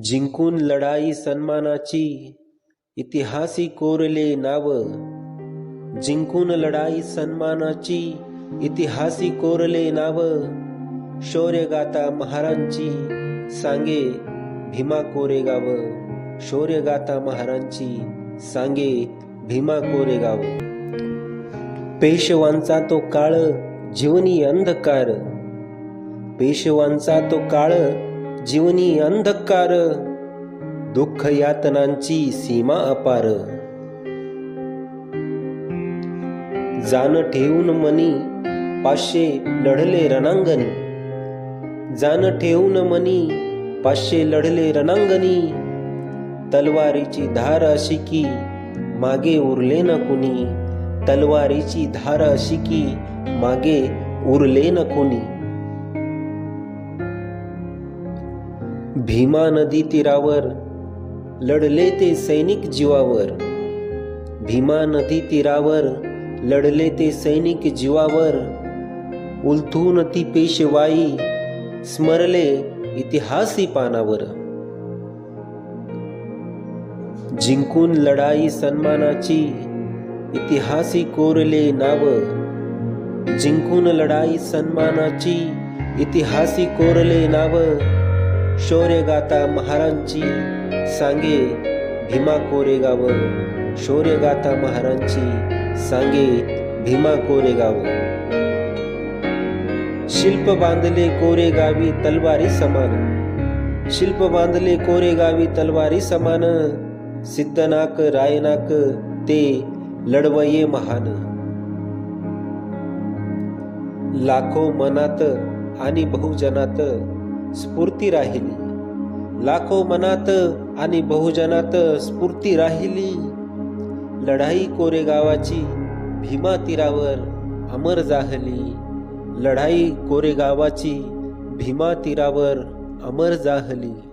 जिंकून लढाई सन्मानाची इतिहासी कोरले नाव. जिंकून लढाई सन्मानाची इतिहासी कोरले नाव. शौर्यगाथा महारांची सांगे भीमा कोरेगाव. शौर्यगाथा महारांची सांगे भीमा कोरेगाव. पेशवांचा तो काळ जीवनी अंधकार. पेशवांचा तो काळ जीवनी अंधकार दुःख यातनांची सीमा अपार. जाण ठेवून मनी पाचशे लढले रणांगणी. जाण ठेवून मनी पाचशे लढले रणांगणी. तलवारीची धार अशी की मागे उरले न कुणी. तलवारीची धार अशी की मागे उरले न कोणी. भीमा नदी तीरावर लढले ते सैनिक जीवावर. भीमा नदी तीरावर लढले ते सैनिक जीवावर. उलथून ती पेशवाई स्मरले इतिहासी पानावर. जिंकून लढाई सन्मानाची इतिहासी कोरले नाव. जिंकून लढाई सन्मानाची इतिहासी कोरले नाव. शौर्यगाथा महारांची सांगे भीमा कोरेगाव शौर्यगाथा महारांची सांगे भीमा कोरेगाव शिल्प बांधले कोरेगावी तलवारी समान. शिल्प बांधले कोरेगावी तलवारी समान. सिद्धनाक रायनाक ते लढवये महान. लाखो मनात आणि बहुजनात स्फूर्ती राहिली. लाखो मनात आणि बहुजनात स्फूर्ती राहिली. लढाई कोरेगावाची भीमा तीरावर अमर जाहली. लढाई कोरेगावाची भीमा तीरावर अमर जाहली.